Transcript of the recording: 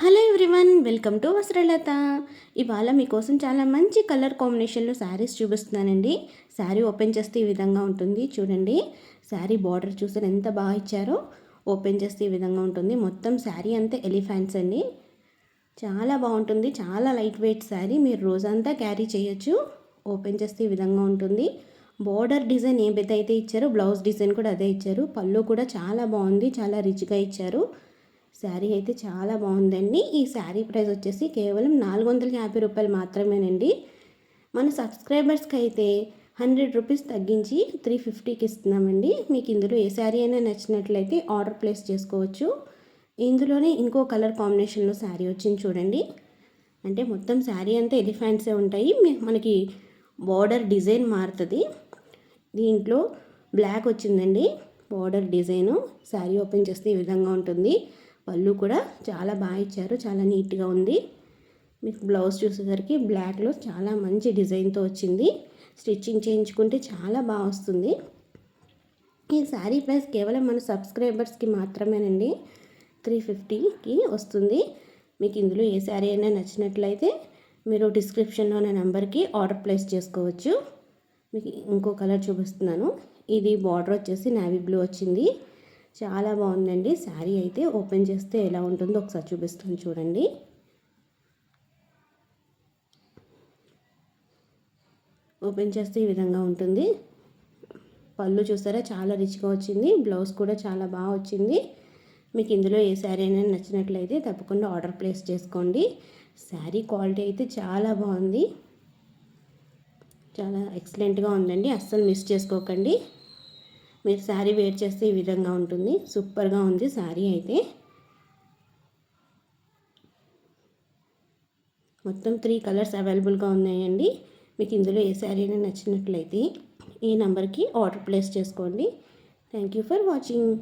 Hello everyone welcome to Vastralatha. ఇవాళ మీకోసం చాలా మంచి కలర్ కాంబినేషన్లో శారీస్ చూపిస్తున్నానండి. శారీ ఓపెన్ చేస్తే ఈ విధంగా ఉంటుంది చూడండి. శారీ బార్డర్ చూసారు ఎంత బాగా ఇచ్చారో ఓపెన్ చేస్తే ఈ విధంగా ఉంటుంది. మొత్తం శారీ అంతా ఎలిఫెంట్స్ అండి. చాలా బాగుంటుంది చాలా లైట్ వెయిట్ శారీ. మీరు రోజంతా క్యారీ చేయొచ్చు ఓపెన్ చేస్తే ఈ విధంగా ఉంటుంది. బార్డర్ డిజైన్ ఏదైతే ఇచ్చారో బ్లౌజ్ డిజైన్ కూడా అదే ఇచ్చారు. పళ్ళు కూడా చాలా బాగుంది చాలా రిచ్గా ఇచ్చారు. శారీ అయితే చాలా బాగుందండి. ఈ శారీ ప్రైస్ వచ్చేసి కేవలం నాలుగు వందల యాభై రూపాయలు మాత్రమేనండి. మన సబ్స్క్రైబర్స్కి అయితే హండ్రెడ్ రూపీస్ తగ్గించి త్రీ ఫిఫ్టీకి ఇస్తున్నామండి. మీకు ఇందులో ఏ శారీ అయినా నచ్చినట్లయితే ఆర్డర్ ప్లేస్ చేసుకోవచ్చు. ఇందులోనే ఇంకో కలర్ కాంబినేషన్లో శారీ వచ్చింది చూడండి. అంటే మొత్తం శారీ అంతా ఎలిఫెంట్సే ఉంటాయి. మనకి బార్డర్ డిజైన్ మారుతుంది. దీంట్లో బ్లాక్ వచ్చిందండి. Border design. శారీ ఓపెన్ చేస్తే ఈ విధంగా ఉంటుంది. పళ్ళు కూడా చాలా బాగా ఇచ్చారు. చాలా నీట్గా ఉంది. మీకు బ్లౌజ్ చూసేసరికి బ్లాక్లో చాలా మంచి డిజైన్తో వచ్చింది. స్టిచ్చింగ్ చేయించుకుంటే చాలా బాగా వస్తుంది. ఈ శారీ ప్రైస్ కేవలం మన సబ్స్క్రైబర్స్కి మాత్రమేనండి. త్రీ ఫిఫ్టీకి వస్తుంది. మీకు ఇందులో ఏ శారీ అయినా నచ్చినట్లయితే మీరు డిస్క్రిప్షన్లో నా నెంబర్కి ఆర్డర్ ప్లేస్ చేసుకోవచ్చు. మీకు ఇంకో కలర్ చూపిస్తున్నాను. ఇది బార్డర్ వచ్చేసి నావీ బ్లూ వచ్చింది. చాలా బాగుందండి. శారీ అయితే ఓపెన్ చేస్తే ఎలా ఉంటుందో ఒకసారి చూపిస్తాను చూడండి. ఓపెన్ చేస్తే ఈ విధంగా ఉంటుంది. పళ్ళు చూసారా? చాలా రిచ్గా వచ్చింది. బ్లౌజ్ కూడా చాలా బాగా వచ్చింది. మీకు ఇందులో ఏ శారీ అయినా నచ్చినట్లయితే తప్పకుండా ఆర్డర్ ప్లేస్ చేసుకోండి. శారీ క్వాలిటీ అయితే చాలా బాగుంది. చాలా ఎక్సలెంట్గా ఉందండి. అస్సలు మిస్ చేసుకోకండి. మీరు శారీ వేర్ చేస్తే ఈ విధంగా ఉంటుంది. సూపర్గా ఉంది శారీ అయితే. మొత్తం త్రీ కలర్స్ అవైలబుల్గా ఉన్నాయండి. మీకు ఇందులో ఏ శారీ అయినా నచ్చినట్లయితే ఈ నెంబర్కి ఆర్డర్ ప్లేస్ చేసుకోండి. Thank you for watching.